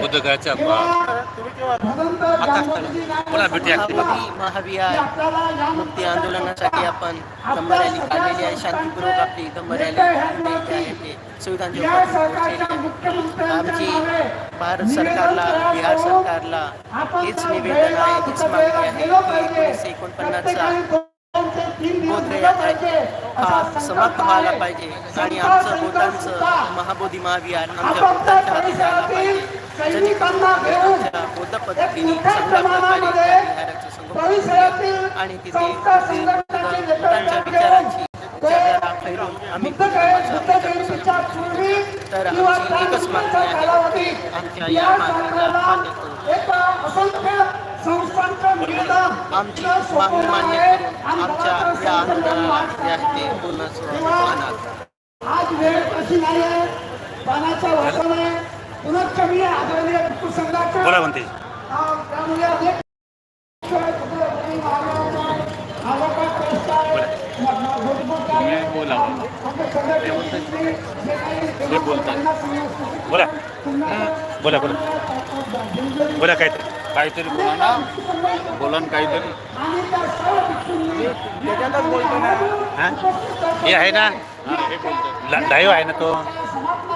बुद्धगयाच्या पुन्हा भेटूया. महाबोधी महाविहार मुक्ती आंदोलनासाठी आपण धम्म रॅली काढलेली आहे. शांतीपूर्वक आपली धम्म रॅली आहे आमची भारत सरकारला बिहार सरकारला हेच निवेदन आहे हेच मागणी आहे. की एकोणीसशे एकोणपन्नासचा हा समाप्त व्हायला पाहिजे. आणि आमचं बोधांचं महाबोधी महाविहार आमच्या बुद्धांच्या हाती जायला पाहिजे. जेणेकरून आम्ही आमच्या बौद्ध पद्धतीने चांगल्या प्रकारे त्या विहाराचं संगोपन करूया. आणि तिथे बुद्धांच्या विचारांची जगाला फैलून आम्ही. तर आमची एकच मागणी आहे की आमच्या या मागणीला मान्य करू. आमची मागणी मान्य करून आमच्या आज वेळ कशी आहे. पुन्हा कमी आहे. आदरणीय टिपू संघाच्या बोला म्हणते त्यामुळे अनेक बोला. बोला बोला. बोला काहीतरी. काहीतरी बोला ना बोला ना. काहीतरी हा? हे आहे ना? लाईव्ह आहे ना तो?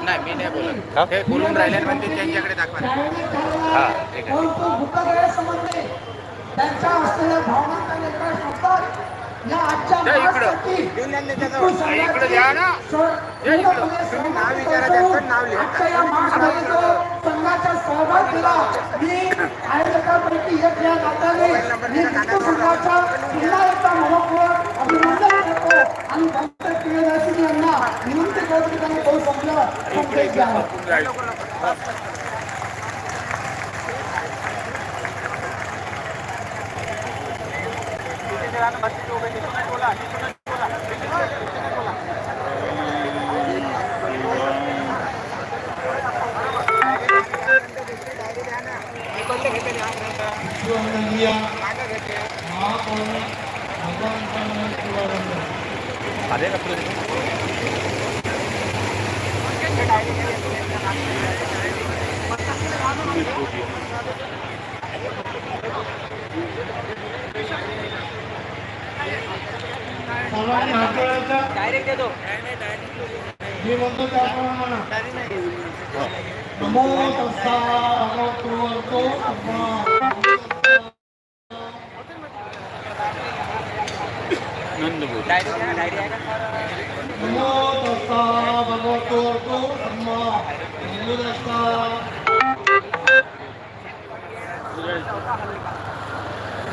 नाही मी नाही बोलत. हा? हे बोलून राहिले म्हणजे त्यांच्याकडे दाखवा. हा ठीक आहे. इकडं. इकडं ना. नाव विचारा, त्यांचं नाव लिहा. आजच्या सहभाग दिला. मी आयोजकांपैकी एक या नात्याने मी हिंदू संघाचा पुन्हा एकदा मनपूर्वक अभिनंदन करतो आणि भक्त प्रियदर्शिनी यांना विनंती करतो की त्यांनी बहुत संपलं संदेश द्यावा बोला मी म्हणतो त्याप्रमाणे म्हणा नमो तस्सा भगवतो वरतो सम्मा नंद बोल नमो तस्सा भगवतो वरतो सम्मा नमो तस्सा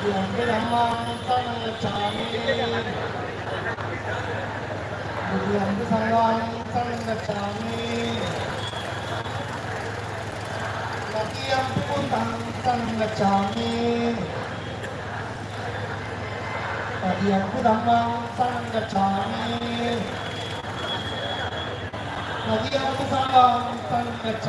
หลวงพี่น้องต้องใจบุญหลวงพี่น้องต้องใจระเทียมผู้ตังต้องใจระเทั้ตังต้องใจระเทียมผู้ทั้องใจ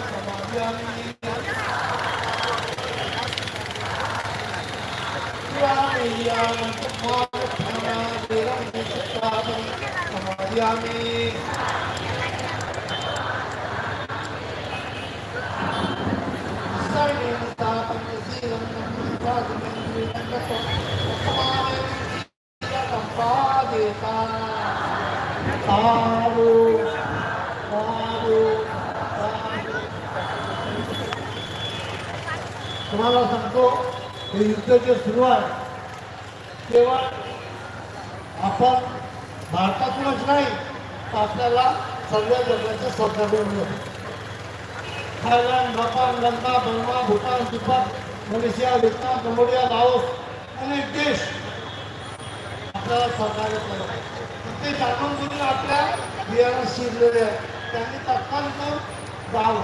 Yeah. हे युद्ध जे सुरू आहे तेव्हा आपण भारतातूनच नाही तर आपल्याला सगळ्या जगाचं सहकार्य मिळत Thailand Japan Lanka Burma Bhutan तिपान Malaysia Vietnam Cambodia Laos अनेक देश आपल्याला सहकार्य करत आहेत. ते जाणून करून आपल्या बियाणं शिरलेले आहेत. त्यांनी तत्काळ करून जावं.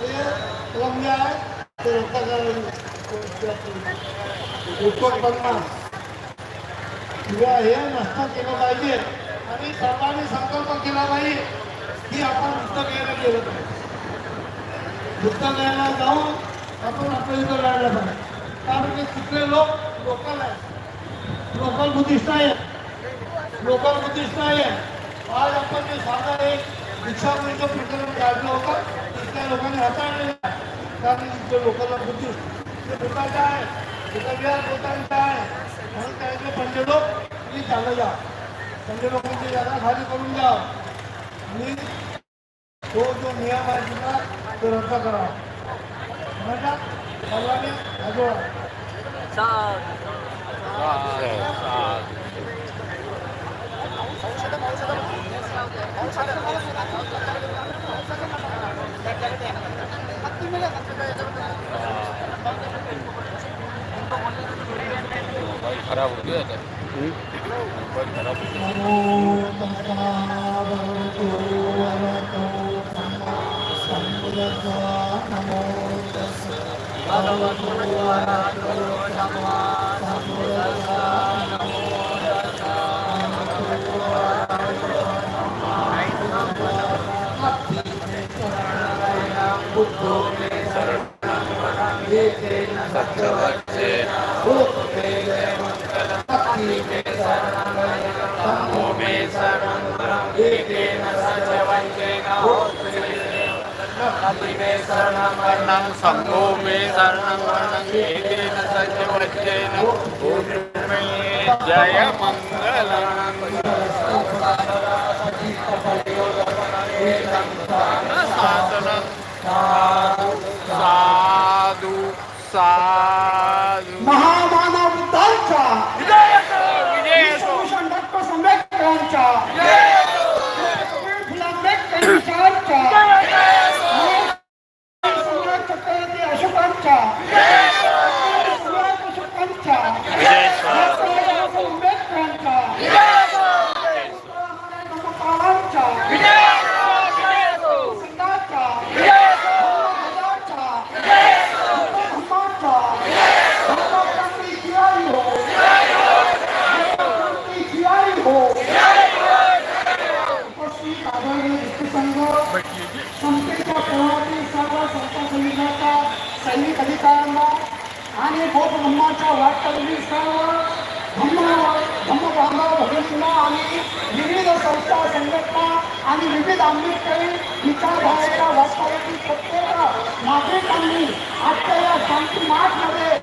ते रम्य आहे? ते रद्द करायला किंवा हे नष्ट केलं पाहिजे आणि सर्वांनी संकल्प केला पाहिजे की आपण युद्ध घ्यायला गेलं पाहिजे युद्ध घ्यायला जाऊन आपण आपलं युद्ध लढलं पाहिजे कारण की तिथले लोक लोकल आहेत लोकल बुद्धिस्ट आहेत लोकल बुद्धिस्ट नाही आहे आज आपण जे साधा एक दीक्षाभूमीचं प्रकरण काढलं होतं तिथल्या लोकांनी हाताळलेलं आहे कारण तिथले लोकल बुद्धिस्ट ते आहे तिथं बिहार बुद्धांचं आहे म्हणून त्याचे पंजे लोक तुम्ही चाललं जा पंजे लोकांची जागा खाली करून द्या आणि तो जो नियम आहे तुला तो रद्द करा समजला सर्वांनी आजोळा 거의 갈아버려야 돼. 응? 거의 갈아버려야 돼. 아, शरणं वर्णं संभो मे शरणं वर्णं एकेन सत्यवचेन मे जय मङ्गलम् Yeah. आणि ब्रह्माच्या धर्माच्या वाटचाली सर्व धम्म धम्म बांधव भगिनींना आणि विविध संस्था संघटना आणि विविध आंबेडकरी विचारधारेच्या वास्तवातील प्रत्येक नागरिकांनी आजच्या या शांती मार्चमध्ये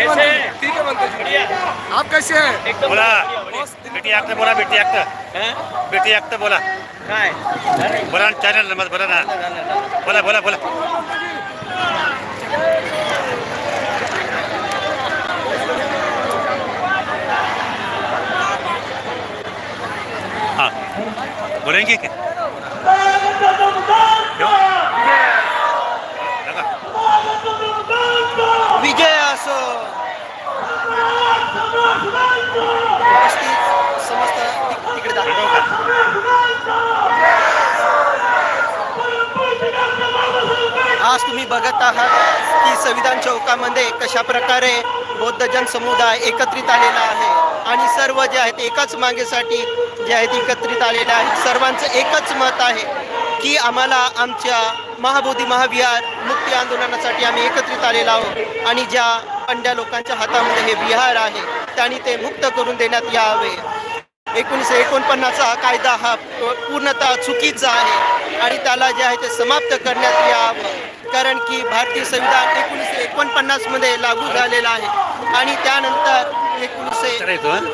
कैसे आप कैसे हैं? बोला। बेटी आपने बोला बेटी एक्टर बेटी एक्टर बोला। बोला चैनल मत बोला ना। बोला बोला बोला। हाँ। बोलेंगे क्या? विजय। आज तुम्ही बघत आहात की संविधान चौकामध्ये कशा प्रकारे बौद्ध जनसमुदाय एकत्रित आलेला आहे. आणि सर्व जे आहेत एकाच मागेसाठी जे आहेत एकत्रित आलेले आहेत. सर्वांचं एकच मत आहे की आम्हाला आमच्या महाबोधी महाविहार मुक्ती आंदोलनासाठी आम्ही एकत्रित आलेलो आहोत. आणि ज्या पंड्या लोकांच्या हातामध्ये हे विहार आहे त्यांनी ते मुक्त करून देण्यात यावे. एकोणीसशे एकोणपन्नासचा कायदा हा पूर्णतः चुकीचा आहे आणि त्याला जे आहे ते समाप्त करण्यात यावं. कारण की भारतीय संविधान एकोणीसशे एकोणपन्नासमध्ये लागू झालेलं आहे. आणि त्यानंतर एकोणीसशे करायचो हं?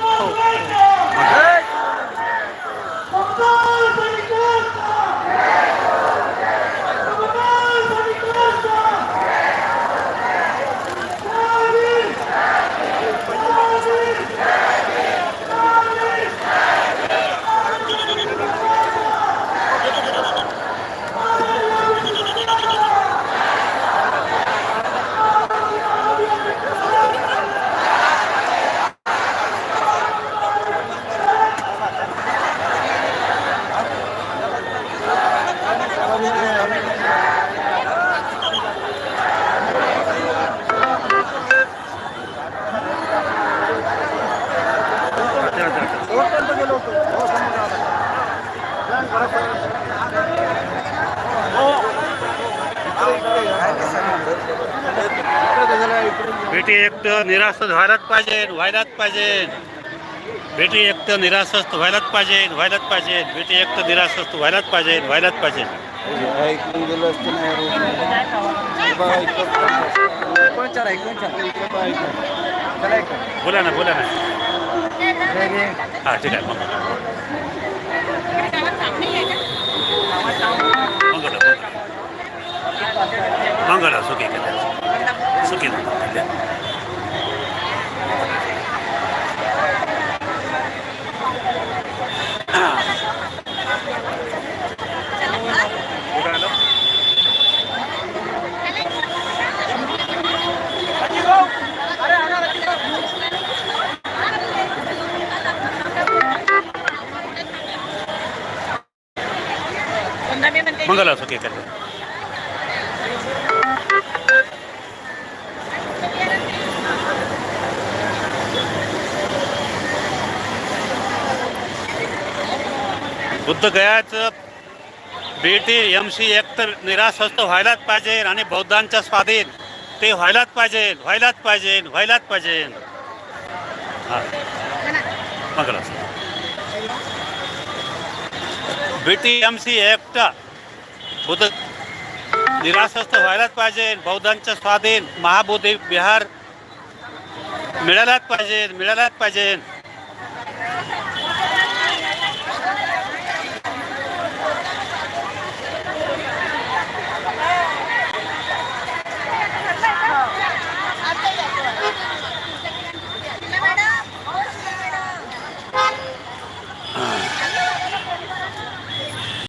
एकटं निराशच व्हायलाच पाहिजे बेटी निराशस्त व्हायलाच पाहिजे व्हायलाच पाहिजे. बेटी एकटं निराशस्त व्हायलाच पाहिजे व्हायलाच पाहिजे. बोला ना बोला ना. हा, ठीक आहे, मग मंगळ मंगळ सुखी सुखी बुद्ध गयाचं बेटी एम सी एक तर निराशस्त व्हायलाच पाहिजे आणि बौद्धांच्या स्वाधीन. ते व्हायलाच पाहिजे व्हायलाच पाहिजे व्हायलाच पाहिजे. हा. मंगल. असो एम सी एकटा बुद्ध निराशस्त व्हायलाच पाहिजे बौद्धांचं स्वाधीन महाबोधी विहार मिळायलाच पाहिजे मिळायलाच पाहिजे.